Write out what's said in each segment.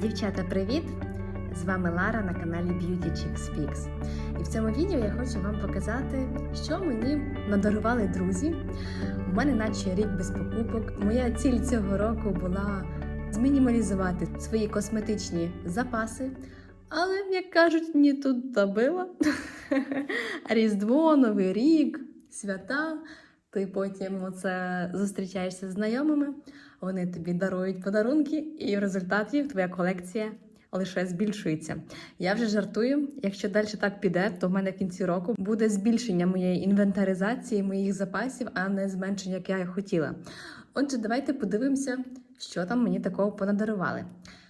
Дівчата, привіт! З вами Лара на каналі Beauty Chicks Fix. І в цьому відео я хочу вам показати, що мені надарували друзі. У мене наче рік без покупок. Моя ціль цього року була змінімалізувати свої косметичні запаси. Але, як кажуть, ні тут та била. Різдво, Новий рік, свята. Ти потім оце зустрічаєшся з знайомими, вони тобі дарують подарунки, і в результаті твоя колекція лише збільшується. Я вже жартую. Якщо далі так піде, то в мене в кінці року буде збільшення моєї інвентаризації, моїх запасів, а не зменшення, як я хотіла. Отже, давайте подивимося, що там мені такого понадарували.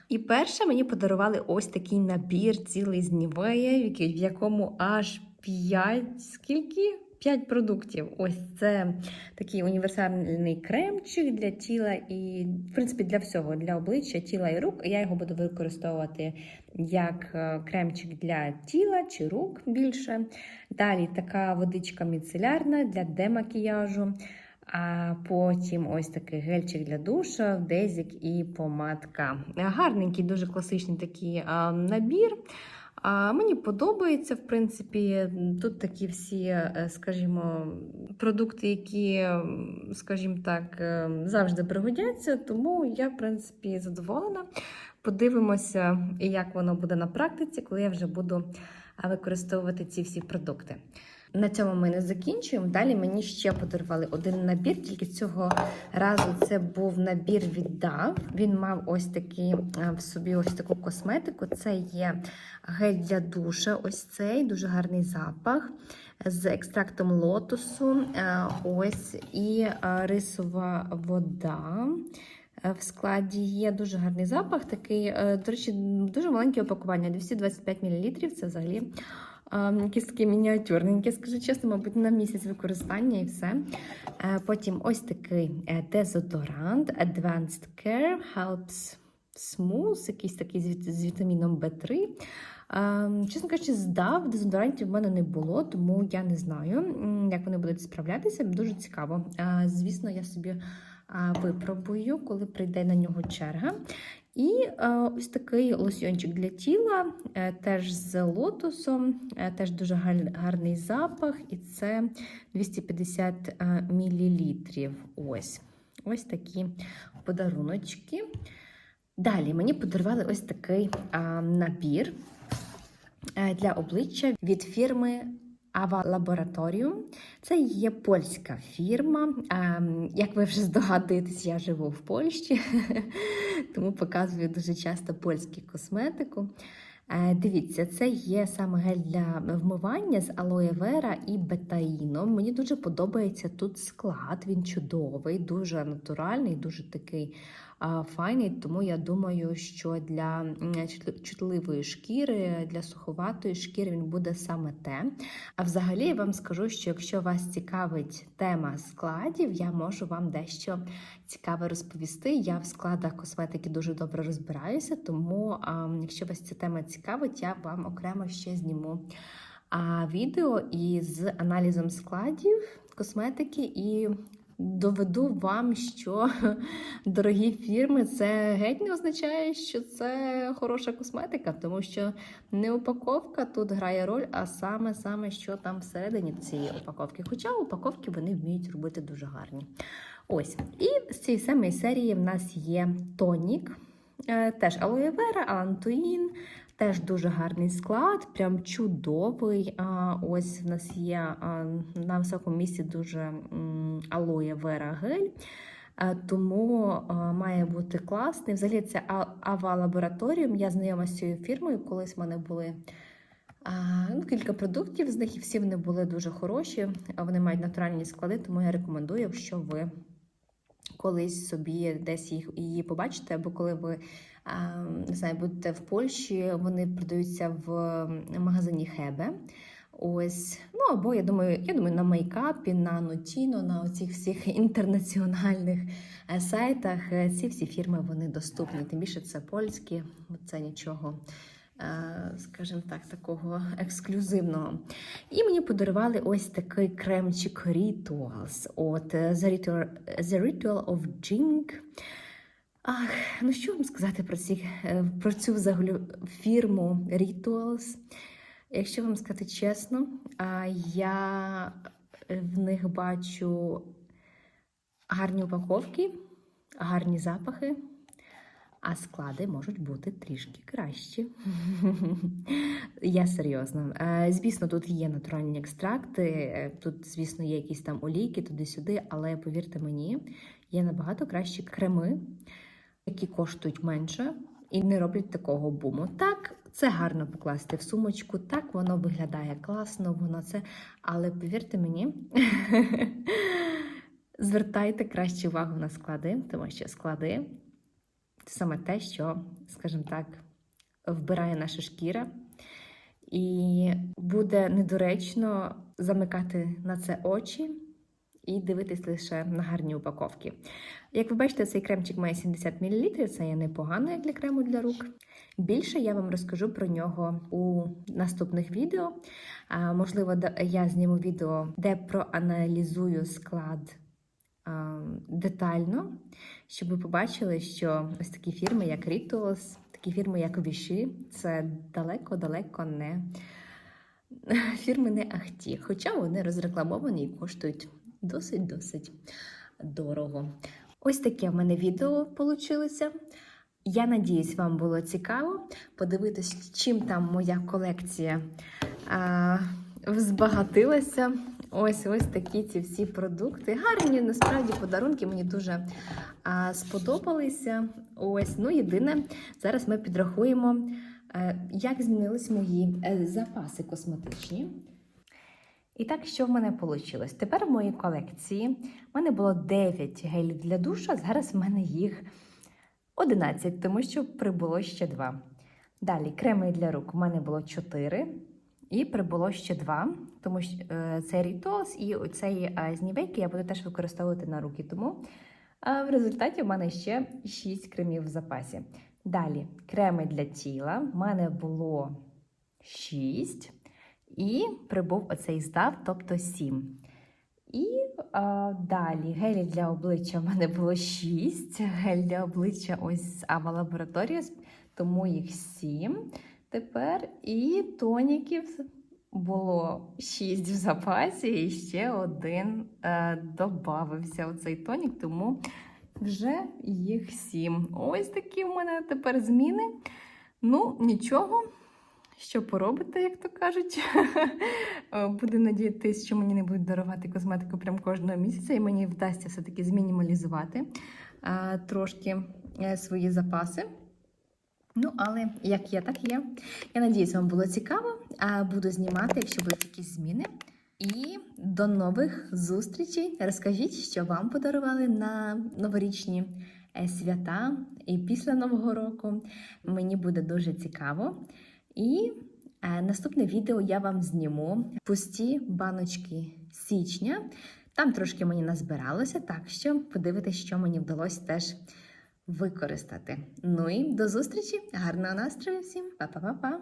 І перше мені подарували ось такий набір цілий з Нівея, в якому аж 5, скільки? 5 продуктів. Ось це такий універсальний кремчик для тіла і, в принципі, для всього, для обличчя, тіла і рук. Я його буду використовувати як е, кремчик для тіла чи рук більше. Далі така водичка міцелярна для демакіяжу. А потім ось такий гельчик для душа, дезік і помадка. Гарненький, дуже класичний такий набір. А мені подобається, в принципі, тут такі всі, е, скажімо, продукти, які, скажімо так, е, завжди пригодяться, тому я, в принципі, задоволена. Подивимося, як воно буде на практиці, коли я вже буду використовувати ці всі продукти. На цьому ми не закінчуємо. Далі мені ще подарували один набір, тільки цього разу це був набір від DAV. Він мав ось такий в собі ось таку косметику. Це є гель для душа, ось цей дуже гарний запах з екстрактом лотосу. Ось і рисова вода. В складі є дуже гарний запах, такий, до речі, дуже маленьке опакування 225 мл. Це взагалі якісь такі мініатюрненькі, скажу чесно, мабуть, на місяць використання і все. Потім ось такий е, дезодорант Advanced Care Helps Smooth, якийсь такий з вітаміном В3. Чесно кажучи, здав дезодорантів в мене не було, тому я не знаю, як вони будуть справлятися. Дуже цікаво. Звісно, я собі випробую, коли прийде на нього черга. І е, ось такий лосьончик для тіла, е, теж з лотосом, е, теж дуже гарний запах, і це 250 мл. Ось ось такі подаруночки. Далі мені подарували ось такий набір для обличчя від фірми Ава Лабораторіум. Це є польська фірма. Як ви вже здогадуєтесь, я живу в Польщі, тому показую дуже часто польську косметику. Е, дивіться, це є саме гель для вмивання з алоє вера і бетаїном. Мені дуже подобається тут склад, він чудовий, дуже натуральний, дуже такий файний. Тому я думаю, що для чутливої шкіри, для суховатої шкіри він буде саме те. А взагалі я вам скажу, що якщо вас цікавить тема складів, я можу вам дещо цікаве розповісти. Я в складах косметики дуже добре розбираюся, тому якщо вас ця тема цікавить, я вам окремо ще зніму відео із аналізом складів косметики і доведу вам, що дорогі фірми це геть не означає, що це хороша косметика, тому що не упаковка тут грає роль, а саме, саме що там всередині цієї упаковки. Хоча упаковки вони вміють робити дуже гарні. Ось. І з цієї самої серії в нас є тонік, е, теж алоє вера, антуїн. Теж дуже гарний склад, прям чудовий. Ось в нас є на високому місці дуже алоє вера гель. Тому має бути класний. Взагалі, це Ава Лабораторіум. Я знайома з цією фірмою. Колись в мене були ну, кілька продуктів з них, і всі вони були дуже хороші. Вони мають натуральні склади, тому я рекомендую, якщо ви колись собі десь їх її побачите, або коли ви не знаю, будете в Польщі, вони продаються в магазині Хебе. Ось, ну або я думаю, я думаю, на мейкапі, на Нотіно, на оцих всіх інтернаціональних е, сайтах е, ці всі фірми вони доступні. Тим більше це польські, це нічого, е, скажімо так, такого ексклюзивного. І мені подарували ось такий кремчик Rituals. От The Ritual, The Ritual of Jink. Ах, ну що вам сказати про, ці, е, про цю взагалі фірму Rituals? Якщо вам сказати чесно, я в них бачу гарні упаковки, гарні запахи, а склади можуть бути трішки кращі. Я серйозно. Е, Звісно, тут є натуральні екстракти, е, тут, звісно, є якісь там олійки туди-сюди, але повірте мені, є набагато кращі креми, які коштують менше і не роблять такого буму. Так, це гарно покласти в сумочку, так воно виглядає класно, воно це. Але повірте мені, звертайте краще увагу на склади, тому що склади це саме те, що, скажімо так, вбирає наша шкіра. І буде недоречно замикати на це очі і дивитись лише на гарні упаковки. Як ви бачите, цей кремчик має 70 мл, це є непогано як для крему для рук. Більше я вам розкажу про нього у наступних відео. А, можливо, я зніму відео, де проаналізую склад детально, щоб ви побачили, що ось такі фірми, як Rituals, такі фірми, як Віші, це далеко-далеко не фірми не ахті. Хоча вони розрекламовані і коштують досить-досить дорого. Ось таке в мене відео вийшло. Я надіюсь, вам було цікаво подивитись, чим там моя колекція а, взбагатилася. Ось ось такі ці всі продукти. Гарні насправді подарунки мені дуже а, сподобалися. Ось, ну єдине, зараз ми підрахуємо, е, як змінились мої е, запаси косметичні. І так, що в мене вийшло? Тепер в моїй колекції в мене було 9 гелів для душу, зараз в мене їх 11, тому що прибуло ще 2. Далі креми для рук у мене було 4 і прибуло ще 2, тому що е, це Рітос і оцей е, з я буду теж використовувати на руки. Тому е, в результаті в мене ще 6 кремів в запасі. Далі креми для тіла. В мене було 6. І прибув оцей здав, тобто 7. І а, далі гелі для обличчя в мене було 6. Гель для обличчя ось Ава Laboratories, тому їх 7 тепер. І тоніків було 6 в запасі, і ще один е, додався у цей тонік, тому вже їх 7. Ось такі в мене тепер зміни. Ну, нічого. Що поробите, як то кажуть. Е, Буду надіятися, що мені не будуть дарувати косметику прям кожного місяця, і мені вдасться все-таки змінімалізувати а, трошки е, свої запаси. Ну, але як є, так є. Я надіюсь, вам було цікаво. Буду знімати, якщо будуть якісь зміни. І до нових зустрічей. Розкажіть, що вам подарували на новорічні е, свята і після Нового року. Мені буде дуже цікаво. І е, наступне відео я вам зніму пусті баночки січня. Там трошки мені назбиралося, так що подивитись, що мені вдалося теж використати. Ну і до зустрічі! Гарного настрою всім! Па-па-па-па!